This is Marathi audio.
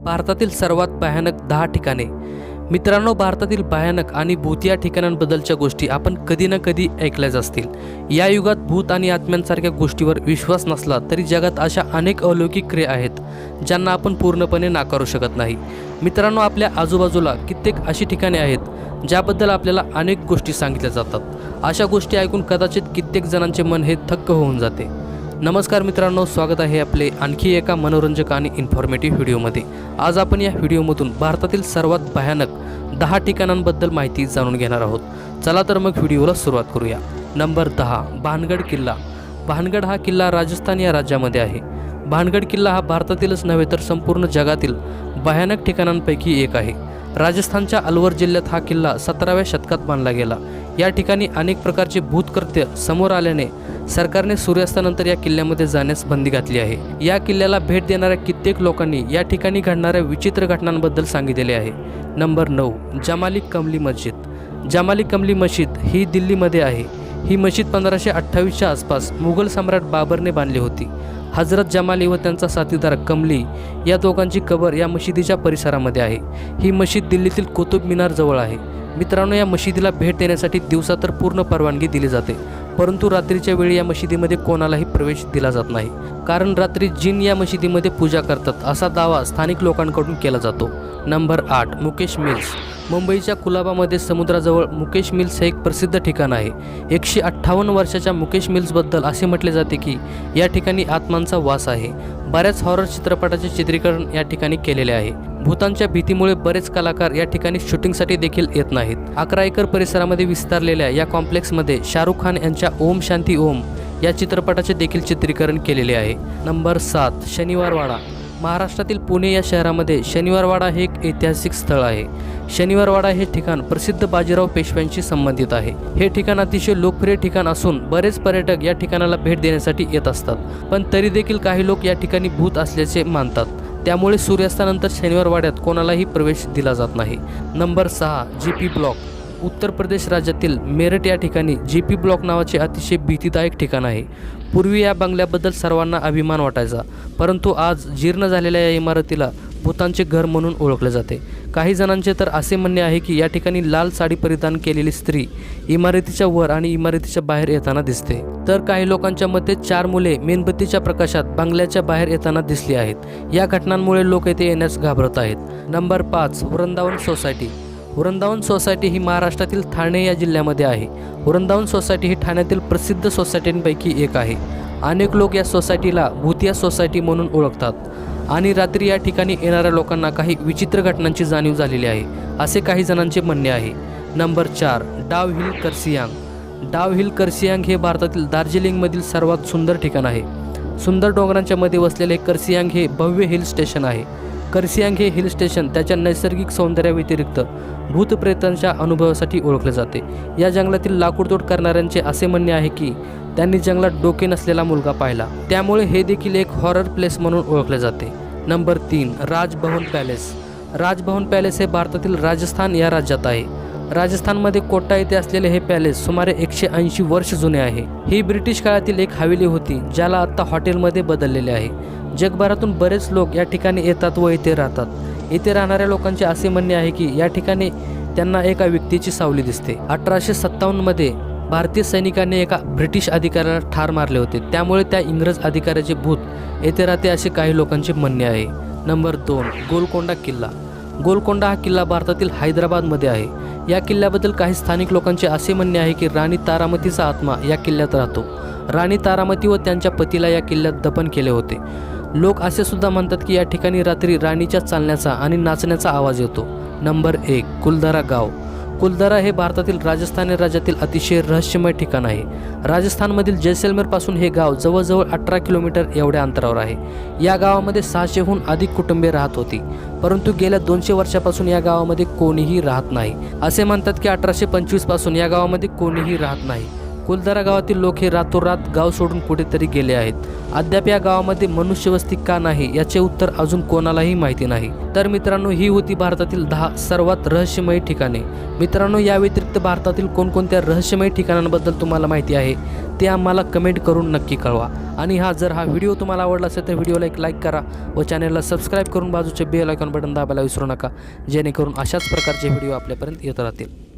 भारतातील सर्वात भयानक दहा ठिकाणे. मित्रांनो भारतातील भयानक आणि भूत या ठिकाणांबद्दलच्या गोष्टी आपण कधी ना कधी ऐकल्याच असतील. या युगात भूत आणि आत्म्यांसारख्या गोष्टीवर विश्वास नसला तरी जगात अशा अनेक अलौकिक क्रिया आहेत ज्यांना आपण पूर्णपणे नाकारू शकत नाही. मित्रांनो आपल्या आजूबाजूला कित्येक अशी ठिकाणे आहेत ज्याबद्दल आपल्याला अनेक गोष्टी सांगितल्या जातात. अशा गोष्टी ऐकून कदाचित कित्येक जणांचे मन हे थक्क होऊन जाते. नमस्कार मित्रांनो स्वागत आहे आपले आणखी एका मनोरंजक आणि इन्फॉर्मेटिव्ह व्हिडिओमध्ये. आज आपण या व्हिडिओमधून भारतातील सर्वात भयानक दहा ठिकाणांबद्दल माहिती जाणून घेणार आहोत. चला तर मग व्हिडिओला सुरुवात करूया. नंबर दहा भानगड किल्ला. भानगड हा किल्ला राजस्थान या राज्यामध्ये आहे. भानगड किल्ला हा भारतातीलच नव्हे तर संपूर्ण जगातील भयानक ठिकाणांपैकी एक आहे. राजस्थानच्या अलवर जिल्ह्यात हा किल्ला सतराव्या शतकात बांधला गेला. या ठिकाणी अनेक प्रकारचे भूतकृत्य समोर आल्याने सरकारने सूर्यास्तानंतर या किल्ल्यामध्ये जाण्यास बंदी घातली आहे. या किल्ल्याला भेट देणाऱ्या कित्येक लोकांनी या ठिकाणी घडणाऱ्या विचित्र घटनांबद्दल सांगितलेले आहे. नंबर नऊ जमाली कमली मस्जिद. जमाली कमली मस्जिद ही दिल्लीमध्ये आहे. ही मस्जिद पंधराशे अठ्ठावीसच्या आसपास मुघल सम्राट बाबरने बांधली होती. हजरत जमाली व त्यांचा साथीदार कमली या दोघांची कबर या मशिदीच्या परिसरामध्ये आहे. ही मशीद दिल्लीतील कुतुब मिनारजवळ आहे. मित्रांनो या मशिदीला भेट देण्यासाठी दिवसा तर पूर्ण परवानगी दिली जाते परंतु रात्रीच्या वेळी या मशिदीमध्ये कोणालाही प्रवेश दिला जात नाही. कारण रात्री जिन या मशिदीमध्ये पूजा करतात असा दावा स्थानिक लोकांकडून केला जातो. नंबर आठ मुकेश मिल्स. मुंबईच्या कुलाबामध्ये समुद्राजवळ मुकेश मिल्स हे एक प्रसिद्ध ठिकाण आहे. एकशे अठ्ठावन्न वर्षाच्या मुकेश मिल्सबद्दल असे म्हटले जाते की या ठिकाणी आत्मांचा वास आहे. बऱ्याच हॉरर चित्रपटाचे चित्रीकरण या ठिकाणी केलेले आहे. भूतांच्या भीतीमुळे बरेच कलाकार या ठिकाणी शूटिंगसाठी देखील येत नाहीत. अकरा एकर परिसरामध्ये विस्तारलेल्या या कॉम्प्लेक्समध्ये शाहरुख खान यांच्या ओम शांती ओम या चित्रपटाचे देखील चित्रीकरण केलेले आहे. नंबर सात शनिवारवाडा. महाराष्ट्रातील पुणे या शहरामध्ये शनिवारवाडा हे एक ऐतिहासिक स्थळ आहे. शनिवारवाडा हे ठिकाण प्रसिद्ध बाजीराव पेशव्यांशी संबंधित आहे. हे ठिकाण अतिशय लोकप्रिय ठिकाण असून बरेच पर्यटक या ठिकाणाला भेट देण्यासाठी येत असतात. पण तरी देखील काही लोक या ठिकाणी भूत असल्याचे मानतात. त्यामुळे सूर्यास्तानंतर शनिवारवाड्यात कोणालाही प्रवेश दिला जात नाही. नंबर सहा G P block. Uttar Pradesh राज्यातील मेरठ या ठिकाणी जी पी ब्लॉक नावाचे अतिशय भीतीदायक ठिकाण आहे. पूर्वी या बंगल्याबद्दल सर्वांना अभिमान वाटायचा परंतु आज जीर्ण झालेल्या या इमारतीला भूतांचे घर म्हणून ओळखले जाते. काही जणांचे तर असे म्हणणे आहे की या ठिकाणी लाल साडी परिधान केलेली स्त्री इमारतीच्या वर आणि इमारतीच्या बाहेर येताना दिसते. तर काही लोकांच्या मते चार मुले मेणबत्तीच्या प्रकाशात बंगल्याच्या बाहेर येताना दिसली आहेत. या घटनांमुळे लोक येथे येण्यास घाबरत आहेत. नंबर पाच वृंदावन सोसायटी. वृंदावन सोसायटी ही महाराष्ट्रातील ठाणे या जिल्ह्यामध्ये आहे. वृंदावन सोसायटी ही ठाण्यातील प्रसिद्ध सोसायटींपैकी एक आहे. अनेक लोक या सोसायटीला भूतिया सोसायटी म्हणून ओळखतात. आणि रात्री या ठिकाणी येणाऱ्या लोकांना काही विचित्र घटनांची जाणीव झालेली आहे असे काही जणांचे म्हणणे आहे. नंबर चार डाव हिल करसियांग. डाव हिल करसियांग हे भारतातील दार्जिलिंगमधील सर्वात सुंदर ठिकाण आहे. सुंदर डोंगरांच्या मध्ये वसलेले करसियांग हे भव्य हिल स्टेशन आहे. करसियांग हे हिल स्टेशन त्याच्या नैसर्गिक सौंदर्याव्यतिरिक्त भूतप्रेतांच्या अनुभवासाठी ओळखले जाते. या जंगलातील लाकूडतोड करणाऱ्यांचे असे म्हणणे आहे की त्यांनी जंगलात डोके नसलेला मुलगा पाहिला. त्यामुळे हे देखील एक हॉरर प्लेस म्हणून ओळखले जाते. नंबर तीन राजभवन पॅलेस. राजभवन पॅलेस हे भारतातील राजस्थान या राज्यात आहे. राजस्थानमध्ये कोटा येथे असलेले हे पॅलेस सुमारे एकशे ऐंशी वर्ष जुने आहे. ही ब्रिटिश काळातील एक हवेली होती ज्याला आत्ता हॉटेलमध्ये बदललेले आहे. जगभरातून बरेच लोक या ठिकाणी येतात व येथे राहतात. येथे राहणाऱ्या लोकांचे असे म्हणणे आहे की या ठिकाणी त्यांना एका व्यक्तीची सावली दिसते. अठराशे सत्तावन्नमध्ये भारतीय सैनिकांनी एका ब्रिटिश अधिकाऱ्याला ठार मारले होते. त्यामुळे त्या इंग्रज अधिकाऱ्याचे भूत येथे राहते असे काही लोकांचे म्हणणे आहे. नंबर दोन गोलकोंडा किल्ला. गोलकोंडा हा किल्ला भारतातील हैदराबादमध्ये आहे. या किल्ल्याबद्दल काही स्थानिक लोकांचे असे म्हणणे आहे की राणी तारामतीचा आत्मा या किल्ल्यात राहतो. राणी तारामती व त्यांच्या पतीला या किल्ल्यात दफन केले होते. लोक असे सुद्धा म्हणतात की या ठिकाणी रात्री राणीच्या चालण्याचा आणि नाचण्याचा आवाज येतो. नंबर एक कुलधारा गाव. कुलधारा हे भारतातील राजस्थान या राज्यातील अतिशय रहस्यमय ठिकाण आहे. राजस्थानमधील जैसलमेरपासून हे गाव जवळजवळ अठरा किलोमीटर एवढ्या अंतरावर आहे. या गावामध्ये सहाशेहून अधिक कुटुंबे राहत होती. परंतु गेल्या दोनशे वर्षापासून या गावामध्ये कोणीही राहत नाही. असे म्हणतात की अठराशे पंचवीसपासून या गावामध्ये कोणीही राहत नाही. कुलदरा गावातील लोक हे रातोरात गाव सोडून कुठेतरी गेले आहेत. अद्याप या गावामध्ये मनुष्यवस्ती का नाही याचे उत्तर अजून कोणालाही माहिती नाही. तर मित्रांनो ही होती भारतातील दहा सर्वात रहस्यमयी ठिकाणे. मित्रांनो या व्यतिरिक्त भारतातील कोणकोणत्या रहस्यमयी ठिकाणांबद्दल तुम्हाला माहिती आहे ते आम्हाला कमेंट करून नक्की कळवा. आणि हा जर हा व्हिडिओ तुम्हाला आवडला असेल तर व्हिडिओला एक लाईक करा व चॅनलला सबस्क्राईब करून बाजूचे बेल आयकॉन बटन दाबायला विसरू नका जेणेकरून अशाच प्रकारचे व्हिडिओ आपल्यापर्यंत येत राहतील.